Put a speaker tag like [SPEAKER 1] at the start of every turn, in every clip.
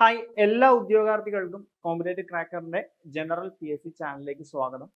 [SPEAKER 1] Hi എല്ലാ ഉദ്യോഗാർത്ഥികൾക്കും competitive ക്രാക്കറിന്റെ ജനറൽ പി എസ് സി ചാനലിലേക്ക് സ്വാഗതം.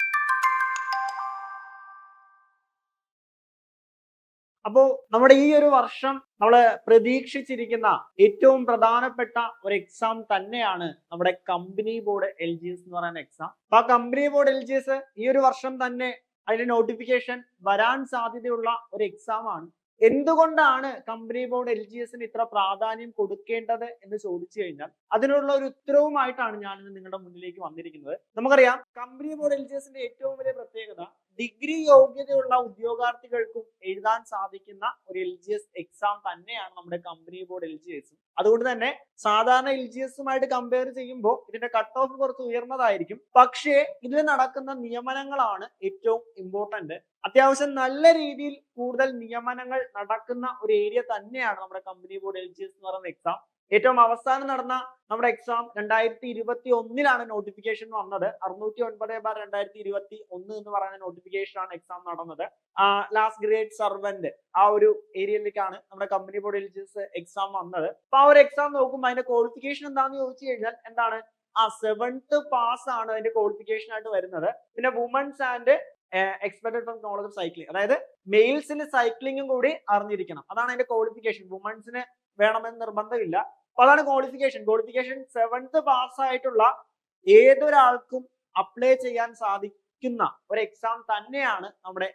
[SPEAKER 1] അപ്പോ നമ്മുടെ ഈ ഒരു വർഷം നമ്മൾ പ്രതീക്ഷിച്ചിരിക്കുന്ന ഏറ്റവും പ്രധാനപ്പെട്ട ഒരു എക്സാം തന്നെയാണ് നമ്മുടെ company board L G S എന്ന് പറയുന്ന എക്സാം അപ്പൊ ആ company board L G S ഈ ഒരു വർഷം തന്നെ അതിന്റെ നോട്ടിഫിക്കേഷൻ വരാൻ സാധ്യതയുള്ള ഒരു എക്സാം ആണ്. എന്തുകൊണ്ടാണ് കമ്പനി ബോർഡ് എൽ ജി എസിന് ഇത്ര പ്രാധാന്യം കൊടുക്കേണ്ടത് എന്ന് ചോദിച്ചു കഴിഞ്ഞാൽ അതിനുള്ള ഒരു ഉത്തരവുമായിട്ടാണ് ഞാൻ ഇന്ന് നിങ്ങളുടെ മുന്നിലേക്ക് വന്നിരിക്കുന്നത്. നമുക്കറിയാം കമ്പനി ബോർഡ് എൽ ജി എസിന്റെ ഏറ്റവും വലിയ പ്രത്യേകത ഡിഗ്രി യോഗ്യതയുള്ള ഉദ്യോഗാർത്ഥികൾക്കും എഴുതാൻ സാധിക്കുന്ന ഒരു എൽ ജി എസ് എക്സാം തന്നെയാണ് നമ്മുടെ company board L G S അതുകൊണ്ട് തന്നെ സാധാരണ എൽ ജി എസുമായിട്ട് കമ്പയർ ചെയ്യുമ്പോൾ ഇതിന്റെ കട്ട് ഓഫ് കുറച്ച് ഉയർന്നതായിരിക്കും. പക്ഷേ ഇതിൽ നടക്കുന്ന നിയമനങ്ങളാണ് ഏറ്റവും ഇമ്പോർട്ടന്റ് അത്യാവശ്യം നല്ല രീതിയിൽ കൂടുതൽ നിയമനങ്ങൾ നടക്കുന്ന ഒരു ഏരിയ തന്നെയാണ് നമ്മുടെ company board L G S എന്ന് പറയുന്ന എക്സാം ഏറ്റവും അവസാനം നടന്ന നമ്മുടെ എക്സാം രണ്ടായിരത്തി ഇരുപത്തി ഒന്നിലാണ് നോട്ടിഫിക്കേഷൻ വന്നത്. അറുന്നൂറ്റി ഒൻപത് ബാർ രണ്ടായിരത്തി ഇരുപത്തി ഒന്ന് എന്ന് പറയുന്ന നോട്ടിഫിക്കേഷൻ ആണ് എക്സാം നടന്നത്. ലാസ്റ്റ് ഗ്രേഡ് സർവന്റ് ആ ഒരു ഏരിയയിലേക്കാണ് നമ്മുടെ കമ്പനി ബോർഡ് ജി എക്സാം വന്നത്. അപ്പൊ ആ ഒരു എക്സാം നോക്കുമ്പോൾ അതിന്റെ ക്വാളിഫിക്കേഷൻ എന്താണെന്ന് ചോദിച്ചു കഴിഞ്ഞാൽ എന്താണ്? ആ സെവൻത്ത് പാസ് ആണ് അതിന്റെ ക്വാളിഫിക്കേഷൻ ആയിട്ട് വരുന്നത്. പിന്നെ women's and expected from knowledge of cycling അതായത് മെയിൽസിന് സൈക്ലിംഗും കൂടി അറിഞ്ഞിരിക്കണം. അതാണ് അതിന്റെ ക്വാളിഫിക്കേഷൻ വുമൻസിന് വേണമെന്ന് നിർബന്ധമില്ല. അതാണ് ക്വാളിഫിക്കേഷൻ ക്വാളിഫിക്കേഷൻ സെവൻത്ത് പാസ് ആയിട്ടുള്ള ഏതൊരാൾക്കും അപ്ലൈ ചെയ്യാൻ സാധിക്കുന്ന ഒരു എക്സാം തന്നെയാണ് നമ്മുടെ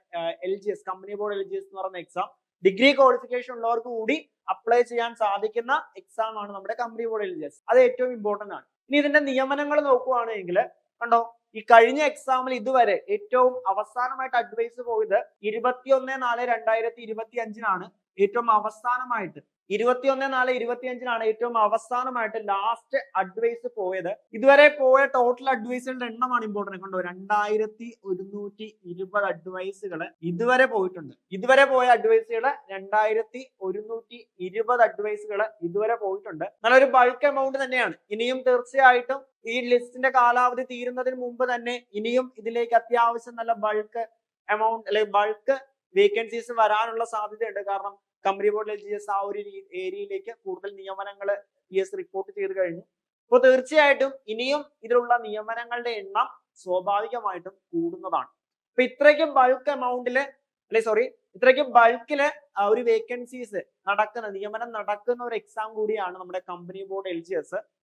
[SPEAKER 1] L G S company board L G S എന്ന് പറയുന്ന എക്സാം ഡിഗ്രി ക്വാളിഫിക്കേഷൻ ഉള്ളവർക്ക് കൂടി അപ്ലൈ ചെയ്യാൻ സാധിക്കുന്ന എക്സാം ആണ് നമ്മുടെ company board L G S അത് ഏറ്റവും ഇമ്പോർട്ടന്റ് ആണ്. ഇനി ഇതിന്റെ നിയമനങ്ങൾ നോക്കുകയാണെങ്കിൽ കണ്ടോ? ഈ കഴിഞ്ഞ എക്സാമിൽ ഇതുവരെ ഏറ്റവും അവസാനമായിട്ട് അഡ്വൈസ് പോയത് ഇരുപത്തിയൊന്ന് നാല് രണ്ടായിരത്തി ഇരുപത്തി അഞ്ചിനാണ് ഏറ്റവും അവസാനമായിട്ട് ഇരുപത്തിയൊന്ന് നാല് ഇരുപത്തി അഞ്ചിനാണ് ഏറ്റവും അവസാനമായിട്ട് ലാസ്റ്റ് അഡ്വൈസ് പോയത്. ഇതുവരെ പോയ ടോട്ടൽ അഡ്വൈസുകളുടെ എണ്ണമാണ് ഇമ്പോർട്ടന്റ് കണ്ടോ? രണ്ടായിരത്തി ഒരുന്നൂറ്റി ഇരുപത് അഡ്വൈസുകൾ ഇതുവരെ പോയിട്ടുണ്ട്. ഇതുവരെ പോയ അഡ്വൈസുകൾ രണ്ടായിരത്തി ഒരുന്നൂറ്റി ഇരുപത് അഡ്വൈസുകൾ ഇതുവരെ പോയിട്ടുണ്ട്. നല്ലൊരു ബൾക്ക് എമൗണ്ട് തന്നെയാണ്. ഇനിയും തീർച്ചയായിട്ടും ഈ ലിസ്റ്റിന്റെ കാലാവധി തീരുന്നതിന് മുമ്പ് തന്നെ ഇനിയും ഇതിലേക്ക് അത്യാവശ്യം നല്ല ബൾക്ക് എമൗണ്ട് അല്ലെങ്കിൽ ബൾക്ക് വേക്കൻസീസ് വരാനുള്ള സാധ്യതയുണ്ട്. കാരണം company board L G S ആ ഒരു ഏരിയയിലേക്ക് കൂടുതൽ നിയമനങ്ങൾ പി എസ് റിപ്പോർട്ട് ചെയ്ത് കഴിഞ്ഞു. അപ്പോൾ തീർച്ചയായിട്ടും ഇനിയും ഇതിലുള്ള നിയമനങ്ങളുടെ എണ്ണം സ്വാഭാവികമായിട്ടും കൂടുന്നതാണ്. അപ്പൊ ഇത്രയ്ക്കും ബൾക്ക് എമൗണ്ടിൽ അല്ലെ സോറി ഇത്രയ്ക്കും ബൾക്കിൽ ഒരു വേക്കൻസീസ് നടക്കുന്ന നിയമനം നടക്കുന്ന ഒരു എക്സാം കൂടിയാണ് നമ്മുടെ കമ്പനി ബോർഡ് എൽ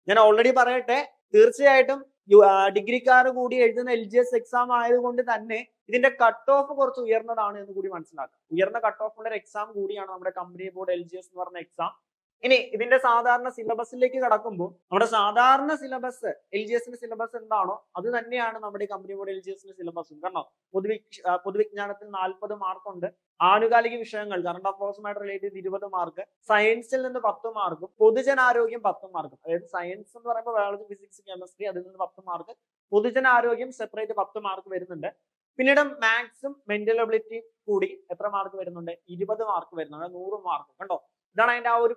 [SPEAKER 1] ഞാൻ ഓൾറെഡി പറയട്ടെ തീർച്ചയായിട്ടും ഡിഗ്രിക്കാർ കൂടി എഴുതുന്ന എൽ ജി എസ് എക്സാം ആയതുകൊണ്ട് തന്നെ ഇതിന്റെ കട്ട് ഓഫ് കുറച്ച് ഉയർന്നതാണ് എന്ന് കൂടി മനസ്സിലാക്കാം. ഉയർന്ന കട്ട് ഓഫ് ഉള്ള ഒരു എക്സാം കൂടിയാണ് നമ്മുടെ company board L G S എന്ന് പറഞ്ഞ എക്സാം ഇനി ഇതിന്റെ സാധാരണ സിലബസിലേക്ക് കടക്കുമ്പോൾ നമ്മുടെ സാധാരണ സിലബസ് എൽ ജി എസിന്റെ സിലബസ് എന്താണോ അത് തന്നെയാണ് നമ്മുടെ കമ്പനി ബോർഡ് എൽ ജി എസിന്റെ സിലബസും. കാരണം പൊതുവി പൊതുവിജ്ഞാനത്തിൽ നാൽപ്പത് മാർക്കുണ്ട്. ആനുകാലിക വിഷയങ്ങൾ കറണ്ട് അഫയേഴ്സുമായിട്ട് റിലേറ്റ് ചെയ്ത് ഇരുപത് മാർക്ക് സയൻസിൽ നിന്ന് പത്ത് മാർക്കും പൊതുജനാരോഗ്യം പത്ത് മാർക്കും അതായത് സയൻസ് എന്ന് പറയുമ്പോൾ ബയോളജി ഫിസിക്സ് കെമിസ്ട്രി അതിൽ നിന്ന് പത്ത് മാർക്ക് പൊതുജനാരോഗ്യം സെപ്പറേറ്റ് പത്ത് മാർക്ക് വരുന്നുണ്ട്. പിന്നീട് മാത്സും മെന്റൽ എബിലിറ്റിയും കൂടി എത്ര മാർക്ക് വരുന്നുണ്ട്? ഇരുപത് മാർക്ക് വരുന്നുണ്ട്. നൂറ് മാർക്ക് കണ്ടോ? ഇതാണ് അതിന്റെ ആ ഒരു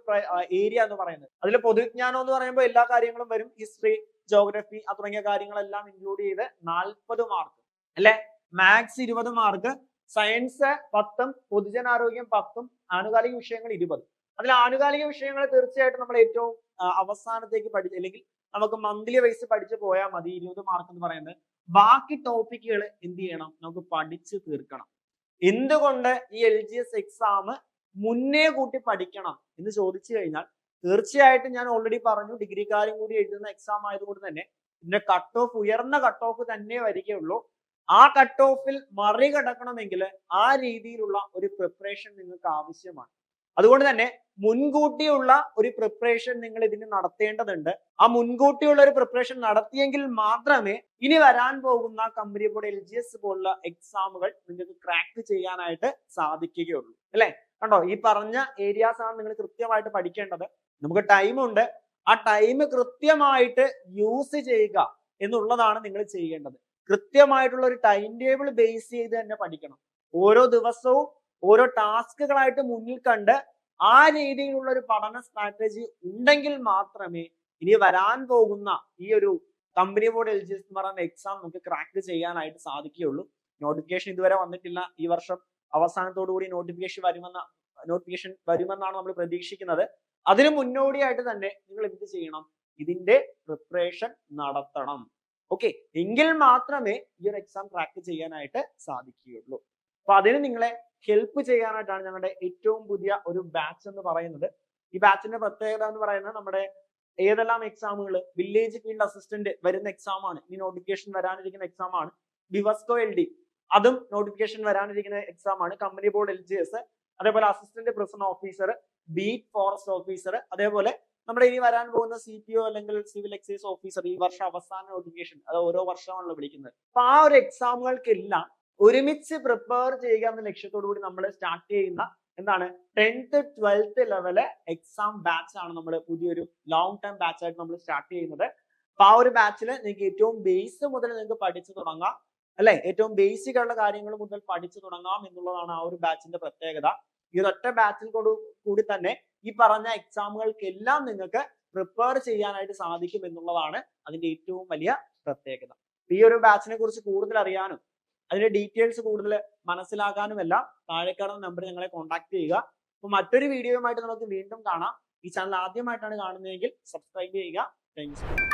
[SPEAKER 1] ഏരിയ എന്ന് പറയുന്നത്. അതിൽ പൊതുവിജ്ഞാനം എന്ന് പറയുമ്പോൾ എല്ലാ കാര്യങ്ങളും വരും. ഹിസ്റ്ററി ജോഗ്രഫി തുടങ്ങിയ കാര്യങ്ങളെല്ലാം ഇൻക്ലൂഡ് ചെയ്ത് നാൽപ്പത് മാർക്ക് അല്ലെ? മാത്സ് ഇരുപത് മാർക്ക് സയൻസ് പത്തും പൊതുജനാരോഗ്യം പത്തും ആനുകാലിക വിഷയങ്ങൾ ഇരുപത്. അതിൽ ആനുകാലിക വിഷയങ്ങൾ തീർച്ചയായിട്ടും നമ്മൾ ഏറ്റവും അവസാനത്തേക്ക് പഠിച്ച് അല്ലെങ്കിൽ നമുക്ക് മന്ത്ലി വൈസ് പഠിച്ചു പോയാൽ മതി ഇരുപത് മാർക്ക് എന്ന് പറയുന്നത്. ബാക്കി ടോപ്പിക്കുകൾ എന്ത് ചെയ്യണം? നമുക്ക് പഠിച്ചു തീർക്കണം. എന്തുകൊണ്ട് ഈ എൽ ജി എസ് എക്സാം മുന്നേ കൂട്ടി പഠിക്കണം എന്ന് ചോദിച്ചു കഴിഞ്ഞാൽ തീർച്ചയായിട്ടും ഞാൻ ഓൾറെഡി പറഞ്ഞു ഡിഗ്രിക്കാരും കൂടി എഴുതുന്ന എക്സാം ആയതുകൊണ്ട് തന്നെ ഇതിന്റെ കട്ട് ഓഫ് ഉയർന്ന കട്ട് ഓഫ് തന്നെ വരികയുള്ളൂ. ആ കട്ട് ഓഫിൽ മറികടക്കണമെങ്കിൽ ആ രീതിയിലുള്ള ഒരു പ്രിപ്പറേഷൻ നിങ്ങൾക്ക് ആവശ്യമാണ്. അതുകൊണ്ട് തന്നെ മുൻകൂട്ടിയുള്ള ഒരു പ്രിപ്പറേഷൻ നിങ്ങൾ ഇതിന് നടത്തേണ്ടതുണ്ട്. ആ മുൻകൂട്ടിയുള്ള ഒരു പ്രിപ്പറേഷൻ നടത്തിയെങ്കിൽ മാത്രമേ ഇനി വരാൻ പോകുന്ന company board L G S പോലുള്ള എക്സാമുകൾ നിങ്ങൾക്ക് ക്രാക്ക് ചെയ്യാനായിട്ട് സാധിക്കുകയുള്ളൂ. അല്ലെ? കണ്ടോ? ഈ പറഞ്ഞ ഏരിയാസ് ആണ് നിങ്ങൾ കൃത്യമായിട്ട് പഠിക്കേണ്ടത്. നമുക്ക് ടൈം ഉണ്ട്. ആ ടൈം കൃത്യമായിട്ട് യൂസ് ചെയ്യുക എന്നുള്ളതാണ് നിങ്ങൾ ചെയ്യേണ്ടത്. കൃത്യമായിട്ടുള്ള ഒരു ടൈം ടേബിൾ ബേസ് ചെയ്ത് തന്നെ പഠിക്കണം. ഓരോ ദിവസവും ഓരോ ടാസ്കുകളായിട്ട് മുന്നിൽ കണ്ട് ആ രീതിയിലുള്ള ഒരു പഠന സ്ട്രാറ്റജി ഉണ്ടെങ്കിൽ മാത്രമേ ഇനി വരാൻ പോകുന്ന ഈ ഒരു കമ്പനി ബോർഡ് എസ് എന്ന് പറയുന്ന എക്സാം നമുക്ക് ക്രാക്ക് ചെയ്യാനായിട്ട് സാധിക്കുകയുള്ളൂ. നോട്ടിഫിക്കേഷൻ ഇതുവരെ വന്നിട്ടില്ല ഈ വർഷം. അവസാനത്തോടു കൂടി നോട്ടിഫിക്കേഷൻ വരുമെന്ന നോട്ടിഫിക്കേഷൻ വരുമെന്നാണ് നമ്മൾ പ്രതീക്ഷിക്കുന്നത്. അതിന് മുന്നോടിയായിട്ട് തന്നെ നിങ്ങൾ എന്ത് ചെയ്യണം? ഇതിന്റെ പ്രിപ്പറേഷൻ നടത്തണം. ഓക്കെ എങ്കിൽ മാത്രമേ ഈ ഒരു എക്സാം ക്രാക്ക് ചെയ്യാനായിട്ട് സാധിക്കുകയുള്ളൂ. അപ്പൊ അതിന് നിങ്ങളെ ഹെൽപ്പ് ചെയ്യാനായിട്ടാണ് ഞങ്ങളുടെ ഏറ്റവും പുതിയ ഒരു ബാച്ച് എന്ന് പറയുന്നത്. ഈ ബാച്ചിന്റെ പ്രത്യേകത എന്ന് പറയുന്നത് നമ്മുടെ ഏതെല്ലാം എക്സാമുകൾ വില്ലേജ് ഫീൽഡ് അസിസ്റ്റന്റ് വരുന്ന എക്സാമാണ് ഇനി നോട്ടിഫിക്കേഷൻ വരാനിരിക്കുന്ന എക്സാമാണ് ബിവസ്കോ എൽ ഡി അതും നോട്ടിഫിക്കേഷൻ വരാനിരിക്കുന്ന എക്സാം ആണ്. Company board L G S അതേപോലെ assistant president officer beat forest officer അതേപോലെ നമ്മുടെ ഇനി വരാൻ പോകുന്ന സി പി ഒ അല്ലെങ്കിൽ സിവിൽ എക്സൈസ് ഓഫീസർ ഈ വർഷം അവസാന നോട്ടിഫിക്കേഷൻ അത് ഓരോ വർഷമാണല്ലോ വിളിക്കുന്നത്. അപ്പൊ ആ ഒരു എക്സാമുകൾക്കെല്ലാം ഒരുമിച്ച് പ്രിപ്പയർ ചെയ്യുക എന്ന ലക്ഷ്യത്തോടു കൂടി നമ്മൾ സ്റ്റാർട്ട് ചെയ്യുന്ന എന്താണ്? Tenth twelfth level exam batch ആണ് നമ്മൾ പുതിയൊരു ലോങ് ടേം ബാച്ച് ആയിട്ട് നമ്മൾ സ്റ്റാർട്ട് ചെയ്യുന്നത്. അപ്പൊ ആ ഒരു ബാച്ചിൽ നിങ്ങൾക്ക് ഏറ്റവും ബേസ് മുതൽ നിങ്ങൾക്ക് പഠിച്ചു തുടങ്ങാം. അല്ലെ? ഏറ്റവും ബേസിക് ആയിട്ടുള്ള കാര്യങ്ങൾ മുതൽ പഠിച്ചു തുടങ്ങാം എന്നുള്ളതാണ് ആ ഒരു ബാച്ചിന്റെ പ്രത്യേകത. ഈ ഒരൊറ്റ ബാച്ചിൽ കൂടി തന്നെ ഈ പറഞ്ഞ എക്സാമുകൾക്കെല്ലാം നിങ്ങൾക്ക് പ്രിപ്പയർ ചെയ്യാനായിട്ട് സാധിക്കും എന്നുള്ളതാണ് അതിന്റെ ഏറ്റവും വലിയ പ്രത്യേകത. ഈ ഒരു ബാച്ചിനെ കുറിച്ച് കൂടുതൽ അറിയാനും അതിന്റെ ഡീറ്റെയിൽസ് കൂടുതൽ മനസ്സിലാക്കാനും എല്ലാം താഴെ കാണുന്ന നമ്പർ ഞങ്ങളെ കോൺടാക്ട് ചെയ്യുക. അപ്പൊ മറ്റൊരു വീഡിയോയുമായിട്ട് നമുക്ക് വീണ്ടും കാണാം. ഈ ചാനൽ ആദ്യമായിട്ടാണ് കാണുന്നതെങ്കിൽ സബ്സ്ക്രൈബ് ചെയ്യുക. താങ്ക്സ്